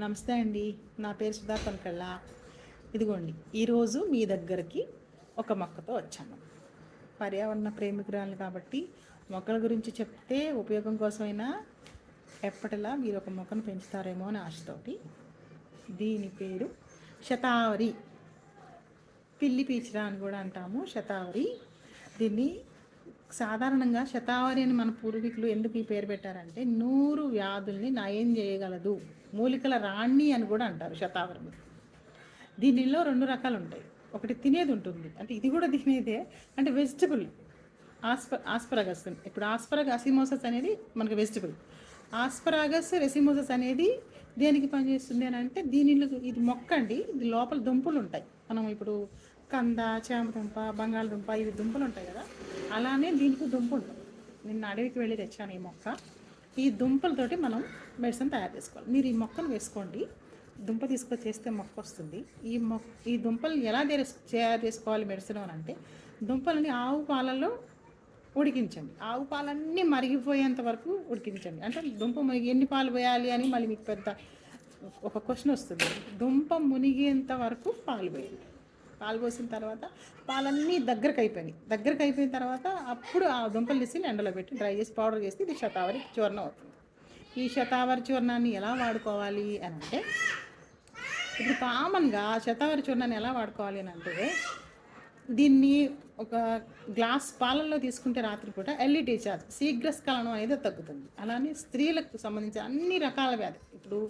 నమస్తే అండి. నా పేరు సుధా పల్కళ్ళ ఇదిగోండి ఈరోజు మీ దగ్గరికి ఒక మొక్కతో వచ్చాను. పర్యావరణ ప్రేమికురాలు కాబట్టి మొక్కల గురించి చెప్తే ఉపయోగం కోసమైనా ఎప్పటిలా మీరు ఒక మొక్కను పెంచుతారేమో అని ఆశతోటి దీని పేరు శతావరి. పిల్లి పీచరా అని కూడా అంటాము. శతావరి. దీన్ని సాధారణంగా శతావరి అని మన పూర్వీకులు ఎందుకు ఈ పేరు పెట్టారంటే నూరు వ్యాధుల్ని నయం చేయగలదు. మూలికల రాణి అని కూడా అంటారు శతావరిని. దీనిలో రెండు రకాలు ఉంటాయి. ఒకటి తినేది ఉంటుంది. అంటే ఇది కూడా తినేదే. అంటే వెజిటబుల్. ఆస్ప ఆస్పరాగస్. ఇప్పుడు ఆస్పరాగ అసిమోసస్ అనేది మనకు వెజిటబుల్. ఆస్పరాగస్ రెసిమోసస్ అనేది దేనికి పనిచేస్తుంది అని అంటే దీనిలో ఇది మొక్క అండి ఇది లోపల దుంపలు ఉంటాయి. మనం ఇప్పుడు కంద చామదుంప బంగాళదుంప ఇవి దుంపలు ఉంటాయి కదా అలానే దీనికి దుంప ఉంటుంది. నిన్న అడవికి వెళ్ళి తెచ్చాను ఈ మొక్క. ఈ దుంపలతోటి మనం మెడిసిన్ తయారు చేసుకోవాలి. మీరు ఈ మొక్కను వేసుకోండి. దుంప తీసుకొని చేస్తే మొక్క వస్తుంది. ఈ మొక్క ఈ దుంపలు ఎలా తయారు తయారు చేసుకోవాలి మెడిసిన్ అని అంటే దుంపలని ఆవు పాలలో ఉడికించండి. ఆవు పాలన్నీ మరిగిపోయేంత వరకు ఉడికించండి. అంటే దుంప మునిగి ఎన్ని పాలు పోయాలి అని మళ్ళీ మీకు పెద్ద ఒక క్వశ్చన్ వస్తుంది. దుంప మునిగేంత వరకు పాలు పోయండి. పాలు పోసిన తర్వాత పాలన్నీ దగ్గరకు అయిపోయినాయి. దగ్గరకు అయిపోయిన తర్వాత అప్పుడు ఆ దుంపలు తీసి ఎండలో పెట్టి డ్రై చేసి పౌడర్ చేసి ఇది శతావరి చూర్ణం అవుతుంది. ఈ శతావరి చూర్ణాన్ని ఎలా వాడుకోవాలి అని అంటే ఇప్పుడు కామన్గా శతావరి చూర్ణాన్ని ఎలా వాడుకోవాలి అని అంటే దీన్ని ఒక గ్లాస్ పాలల్లో తీసుకుంటే రాత్రిపూట ఎల్ఈ టీచార్జ్ శీఘ్రస్ఖలనం అనేది తగ్గుతుంది. అలానే స్త్రీలకు సంబంధించిన అన్ని రకాల వ్యాధి. ఇప్పుడు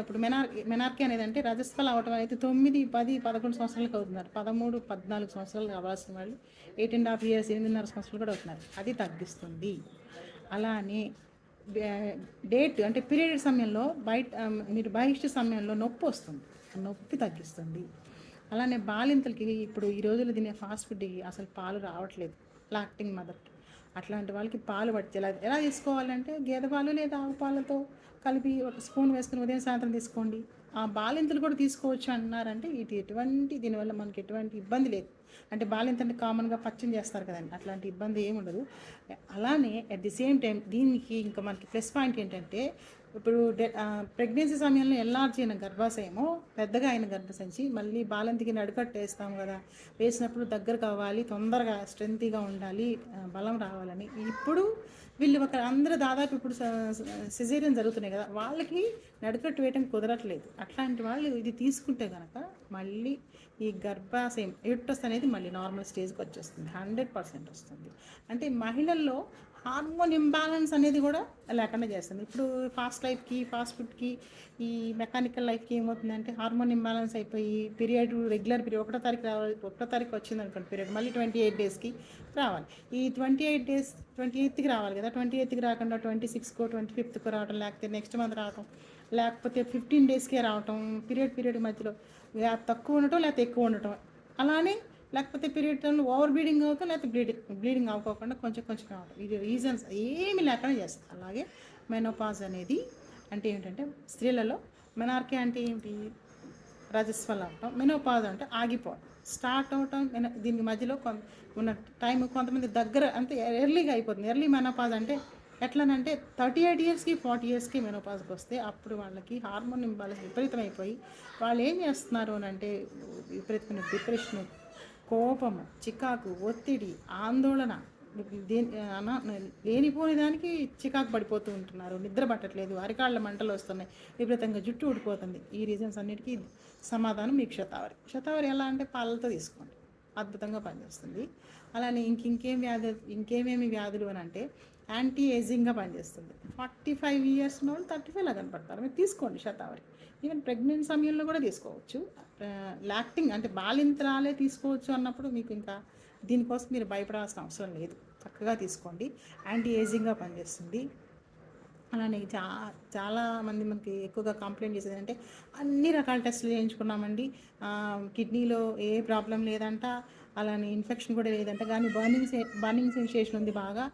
ఇప్పుడు మెనార్ మెనార్కి అనేది అంటే రజస్ఫలం అవటం అనేది తొమ్మిది పది పదకొండు సంవత్సరాలకు అవుతున్నారు. పదమూడు పద్నాలుగు సంవత్సరాలు కావాల్సిన వాళ్ళు ఎయిట్ అండ్ హాఫ్ ఇయర్స్ ఎనిమిదిన్నర సంవత్సరాలు కూడా అవుతున్నారు. అది తగ్గిస్తుంది. అలానే డేట్ అంటే పీరియడ్ సమయంలో బయట మీరు బహిష్ట సమయంలో నొప్పి వస్తుంది. నొప్పి తగ్గిస్తుంది. అలానే బాలింతలకి ఇప్పుడు ఈ రోజుల్లో తినే ఫాస్ట్ ఫుడ్కి అసలు పాలు రావట్లేదు. లాక్టింగ్ మదర్ అట్లాంటి వాళ్ళకి పాలు పడితే ఎలా ఎలా తీసుకోవాలంటే గేదె పాలు లేదా ఆవు పాలతో కలిపి ఒక స్పూన్ వేసుకుని ఉదయం సాయంత్రం తీసుకోండి. ఆ బాలింతలు కూడా తీసుకోవచ్చు అన్నారంటే ఇటు ఎటువంటి దీనివల్ల మనకి ఎటువంటి ఇబ్బంది లేదు. అంటే బాలింతని కామన్గా పచ్చని చేస్తారు కదండి అట్లాంటి ఇబ్బంది ఏమి ఉండదు అలానే అట్ ది సేమ్ టైం దీనికి ఇంకా మనకి ప్లస్ పాయింట్ ఏంటంటే ఇప్పుడు ప్రెగ్నెన్సీ సమయంలో ఎల్లార్జీ అయిన గర్భాశయము పెద్దగా అయిన గర్భసంచి మళ్ళీ బాలంతికి నడుకట్టు వేస్తాం కదా వేసినప్పుడు దగ్గర కావాలి తొందరగా స్ట్రెంతీగా ఉండాలి బలం రావాలని. ఇప్పుడు వీళ్ళు ఒక అందరూ దాదాపు ఇప్పుడు సిజేరియన్ జరుగుతున్నాయి కదా వాళ్ళకి నడుకట్టు వేయటం కుదరట్లేదు. అట్లాంటి వాళ్ళు ఇది తీసుకుంటే కనుక మళ్ళీ ఈ గర్భాశయం యూట్రస్ అనేది మళ్ళీ నార్మల్ స్టేజ్కి వచ్చేస్తుంది. హండ్రెడ్ పర్సెంట్ వస్తుంది. అంటే మహిళల్లో హార్మోన్ ఇంబ్యాలెన్స్ అనేది కూడా లేకుండా చేస్తుంది. ఇప్పుడు ఫాస్ట్ లైఫ్కి ఫాస్ట్ ఫుడ్కి ఈ మెకానికల్ లైఫ్కి ఏమవుతుందంటే హార్మోన్ ఇంబ్యాలెన్స్ అయిపోయి పీరియడ్ రెగ్యులర్ పీరియడ్ ఒకటో తారీఖు రావాలి ఒకటో తారీఖు వచ్చింది అనుకోండి పీరియడ్ మళ్ళీ ట్వంటీ ఎయిట్ డేస్కి రావాలి. ఈ ట్వంటీ ఎయిట్ డేస్ ట్వంటీ ఎయిత్కి రావాలి కదా ట్వంటీ ఎయిత్కి రాకుండా ట్వంటీ సిక్స్కో ట్వంటీ ఫిఫ్త్కో రావడం లేకపోతే నెక్స్ట్ మంత్ రావటం లేకపోతే ఫిఫ్టీన్ డేస్కే రావటం పీరియడ్ పీరియడ్ మధ్యలో తక్కువ ఉండటం లేకపోతే ఎక్కువ ఉండటం. అలానే లేకపోతే పీరియడ్ టైంలో ఓవర్ బ్లీడింగ్ అవుతాం లేకపోతే బ్లీడింగ్ బ్లీడింగ్ అవ్వకుండా కొంచెం కొంచెం కావటం ఇది రీజన్స్ ఏమి లేకుండా చేస్తాం. అలాగే మెనోపాజ్ అనేది అంటే ఏంటంటే స్త్రీలలో మెనార్కే అంటే ఏంటి? రజస్వల్ అవటం మెనోపాజ్ అంటే ఆగిపోవడం. స్టార్ట్ అవటం దీనికి మధ్యలో కొంత ఉన్న టైం కొంతమంది దగ్గర అంటే ఎర్లీగా అయిపోతుంది. ఎర్లీ మెనోపాజ్ అంటే ఎట్లనంటే థర్టీ ఎయిట్ ఇయర్స్కి ఫార్టీ ఇయర్స్కి మెనోపాజ్కి వస్తే అప్పుడు వాళ్ళకి హార్మోన్ ఇంబాలెన్స్ విపరీతం అయిపోయి వాళ్ళు ఏం చేస్తున్నారు అని అంటే విపరీతమైన డిప్రెషను కోపము చికాకు ఒత్తిడి ఆందోళన దేని అనా- లేనిపోని దానికి చికాకు పడిపోతూ ఉంటున్నారు. నిద్ర పట్టట్లేదు అరికాళ్ళ మంటలు వస్తున్నాయి విపరీతంగా జుట్టు ఊడిపోతుంది. ఈ రీజన్స్ అన్నిటికీ సమాధానం మీకు శతావరి శతావరి ఎలా అంటే పాలతో తీసుకోండి. అద్భుతంగా పనిచేస్తుంది. అలానే ఇంక ఇంకేం వ్యాధి ఇంకేమేమి వ్యాధులు అని అంటే యాంటీ ఏజింగ్గా పనిచేస్తుంది. ఫార్టీ ఫైవ్ ఇయర్స్ వాళ్ళు థర్టీ ఫైవ్లా కనపడతారు. మీరు తీసుకోండి శతావరి. ఈవెన్ ప్రెగ్నెంట్ సమయంలో కూడా తీసుకోవచ్చు. లాక్టింగ్ అంటే బాలింతరాలే తీసుకోవచ్చు అన్నప్పుడు మీకు ఇంకా దీనికోసం మీరు భయపడాల్సిన అవసరం లేదు. చక్కగా తీసుకోండి. యాంటీ ఏజింగ్గా పనిచేస్తుంది. అలానే చా చాలా మంది మనకి ఎక్కువగా కంప్లైంట్ చేసేది అంటే అన్ని రకాల టెస్టులు చేయించుకున్నామండి. కిడ్నీలో ఏ ప్రాబ్లం లేదంట అలానే ఇన్ఫెక్షన్ కూడా లేదంట కానీ బర్నింగ్ బర్నింగ్ సెన్సేషన్ ఉంది బాగా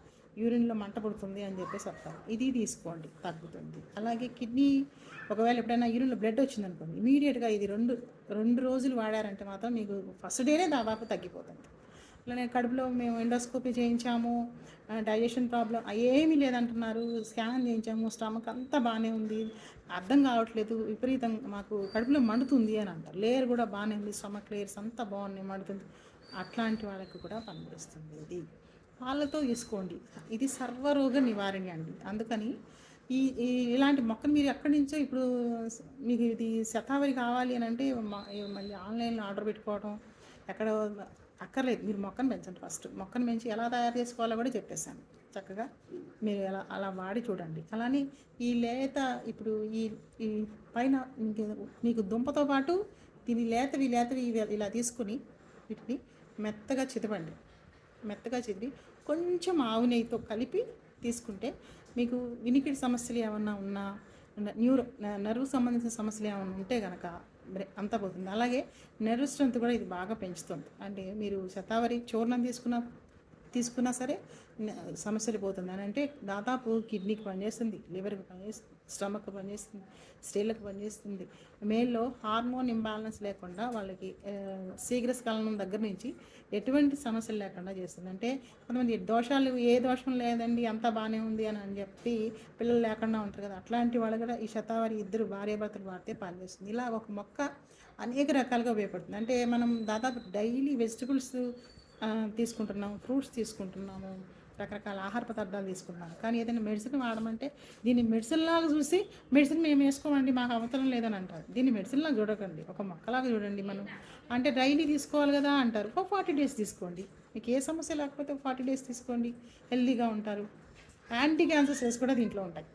యూరిన్లో మంట పుడుతుంది అని చెప్పేసి చెప్తారు. ఇది తీసుకోండి తగ్గుతుంది. అలాగే కిడ్నీ ఒకవేళ ఎప్పుడైనా యూరిన్లో బ్లడ్ వచ్చింది అనుకోండి ఇమీడియట్గా ఇది రెండు రెండు రోజులు వాడారంటే మాత్రం మీకు ఫస్ట్ డేనే దాదాపు తగ్గిపోతుంది. ఇట్లానే కడుపులో మేము ఎండోస్కోపీ చేయించాము డైజెషన్ ప్రాబ్లం ఏమీ లేదంటున్నారు. స్కాన్ చేయించాము స్టమక్ అంతా బాగానే ఉంది. అర్థం కావట్లేదు విపరీతంగా మాకు కడుపులో మండుతుంది అని అంటారు. లేయర్ కూడా బాగానే ఉంది స్టమక్ లేయర్స్ అంతా బాగున్నాయి మండుతుంది. అట్లాంటి వాళ్ళకి కూడా పనిచేస్తుంది ఇది. వాళ్ళతో తీసుకోండి ఇది సర్వరోగ నివారణ అండి. అందుకని ఈ ఈ ఇలాంటి మొక్కను మీరు ఎక్కడి నుంచో ఇప్పుడు మీకు ఇది శతావరి కావాలి అని అంటే మళ్ళీ ఆన్లైన్లో ఆర్డర్ పెట్టుకోవడం ఎక్కడ అక్కర్లేదు. మీరు మొక్కను పెంచండి ఫస్ట్. మొక్కను పెంచి ఎలా తయారు చేసుకోవాలో కూడా చెప్పేశాను. చక్కగా మీరు ఎలా అలా వాడి చూడండి. అలానే ఈ లేత ఇప్పుడు ఈ ఈ పైన మీకు దుంపతో పాటు దీని లేతవి లేతవి ఇలా తీసుకుని వీటిని మెత్తగా చిదవండి మెత్తగా చిదిరి కొంచెం ఆవు నెయ్యితో కలిపి తీసుకుంటే మీకు వినికిడి సమస్యలు ఏమన్నా ఉన్నా న్యూరో నర్వ్ సంబంధించిన సమస్యలు ఏమైనా ఉంటే కనుక అంతా పోతుంది. అలాగే నర్వ్ స్ట్రెంత్ కూడా ఇది బాగా పెంచుతుంది. అంటే మీరు శతావరి చూర్ణం తీసుకున్న తీసుకున్నా సరే సమస్యలు పోతుంది. అని అంటే దాదాపు కిడ్నీకి పనిచేస్తుంది లివర్కి పనిచేస్తుంది. స్టమక్ పనిచేస్తుంది స్త్రీలకు పనిచేస్తుంది. మేల్లో హార్మోన్ ఇంబ్యాలెన్స్ లేకుండా వాళ్ళకి శీఘ్ర శీఘ్రస్ఖలనం దగ్గర నుంచి ఎటువంటి సమస్యలు లేకుండా చేస్తుంది. అంటే కొంతమంది దోషాలు ఏ దోషం లేదండి అంతా బాగానే ఉంది అని అని చెప్పి పిల్లలు లేకుండా ఉంటారు కదా అట్లాంటి వాళ్ళు కూడా ఈ శతావరి ఇద్దరు భార్యాభర్తలు వాడితే పనిచేస్తుంది ఇలా ఒక మొక్క అనేక రకాలుగా ఉపయోగపడుతుంది. అంటే మనం దాదాపు డైలీ వెజిటబుల్స్ తీసుకుంటున్నాము ఫ్రూట్స్ తీసుకుంటున్నాము రకరకాల ఆహార పదార్థాలు తీసుకుంటున్నాను. కానీ ఏదైనా మెడిసిన్ వాడమంటే దీన్ని మెడిసిన్ లాగా చూసి మెడిసిన్ మేము వేసుకోమండి మాకు అవసరం లేదని అంటారు. దీన్ని మెడిసిన్ లాగా చూడకండి ఒక మొక్కలాగా చూడండి మనం. అంటే డైలీ తీసుకోవాలి కదా అంటారు. ఒక ఫార్టీ డేస్ తీసుకోండి. మీకు ఏ సమస్య లేకపోతే ఫార్టీ డేస్ తీసుకోండి. హెల్తీగా ఉంటారు. యాంటీ క్యాన్సర్ సెల్స్ కూడా దీంట్లో ఉంటాయి.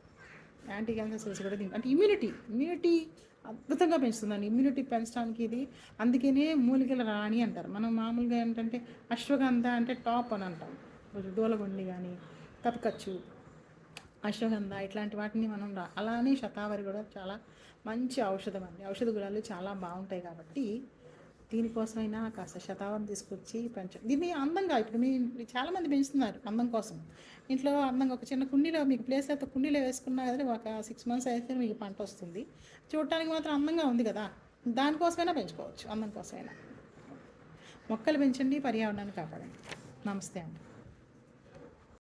యాంటీ క్యాన్సర్ సెల్స్ కూడా దీంట్లో అంటే ఇమ్యూనిటీ ఇమ్యూనిటీ అద్భుతంగా పెంచుతుందండి. ఇమ్యూనిటీ పెంచడానికి ఇది అందుకనే మూలికల రాణి అంటారు. మనం మామూలుగా ఏంటంటే అశ్వగంధ అంటే టాప్ అని అంటాం. కొంచెం దూలగొండి కానీ కపకచ్చు అశ్వగంధ ఇట్లాంటి వాటిని మనం రా అలానే శతావరి కూడా చాలా మంచి ఔషధం అండి. ఔషధ గుణాలు చాలా బాగుంటాయి కాబట్టి దీనికోసమైనా కాస్త శతావరం తీసుకొచ్చి పెంచ దీన్ని అందంగా ఇప్పుడు మీ చాలామంది పెంచుతున్నారు అందం కోసం. ఇంట్లో అందంగా ఒక చిన్న కుండీలో మీకు ప్లేస్ అయితే కుండీలో వేసుకున్నా కదా ఒక సిక్స్ మంత్స్ అయితే మీకు పంట వస్తుంది. చూడటానికి మాత్రం అందంగా ఉంది కదా. దానికోసమైనా పెంచుకోవచ్చు అందం కోసమైనా. మొక్కలు పెంచండి పర్యావరణాన్ని కాపాడండి. నమస్తే అండి.